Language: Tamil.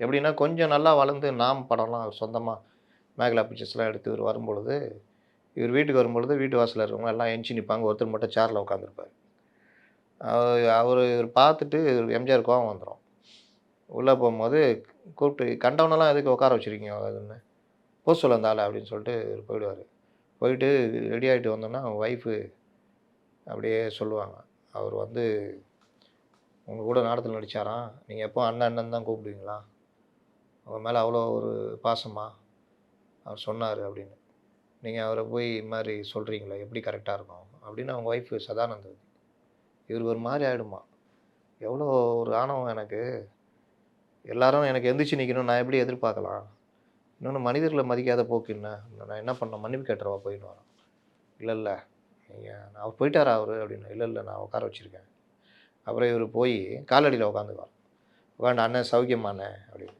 எப்படின்னா கொஞ்சம் நல்லா வளர்ந்து நாம் படம்லாம் சொந்தமாக மேகலா பிக்சர்ஸ்லாம் எடுத்து இவர் வரும்பொழுது இவர் வீட்டுக்கு வரும்பொழுது வீட்டு வாசலில் இருக்கவங்க எல்லாம் எஞ்சி நிற்பாங்க ஒருத்தர் மட்டும் சேரில் உட்காந்துருப்பார் அவர் அவர் இவர் பார்த்துட்டு எம்ஜிஆர் கோவம் வந்துடும் உள்ளே போகும்போது கூப்பிட்டு கண்டவனெல்லாம் எதுக்கு உட்கார வச்சுருக்கீங்க? அதுன்னு போ சொல்ல அந்த அப்படின்னு சொல்லிட்டு இவர் போயிடுவார். போயிட்டு ரெடி ஆகிட்டு வந்தோன்னா ஒய்ஃபு அப்படியே சொல்லுவாங்க. அவர் வந்து உங்கள் கூட நாடத்தில் நடித்தாராம் நீங்கள் எப்போ அண்ணன் அண்ணன் தான் கூப்பிடுவீங்களா? அவன் மேலே அவ்வளோ ஒரு பாசமாக அவர் சொன்னார் அப்படின்னு. நீங்கள் அவரை போய் இது மாதிரி சொல்கிறீங்களே எப்படி கரெக்டாக இருக்கும்? அப்படின்னு அவங்க ஒய்ஃபு சதானந்தவதி. இவர் ஒரு மாதிரி ஆகிடுமா எவ்வளோ ஒரு ஆணவம் எனக்கு. எல்லாரும் எனக்கு எந்திரிச்சு நிற்கணும் நான் எப்படி எதிர்பார்க்கலாம்? இன்னொன்று மனிதர்களை மதிக்காத போக்கு என்ன? நான் என்ன பண்ண மன்னிப்பு கேட்டுறவா போயிட்டு வரோம். இல்லை இல்லை. நீங்கள் நான் அவர் போயிட்டாரா அவர்? அப்படின்னு. இல்லை இல்லை நான் உட்கார வச்சுருக்கேன். அப்புறம் இவர் போய் காலடியில் உட்காந்துக்குவார். உட்காந்து அண்ணன் சௌக்கியமாண்ணே அப்படின்னு.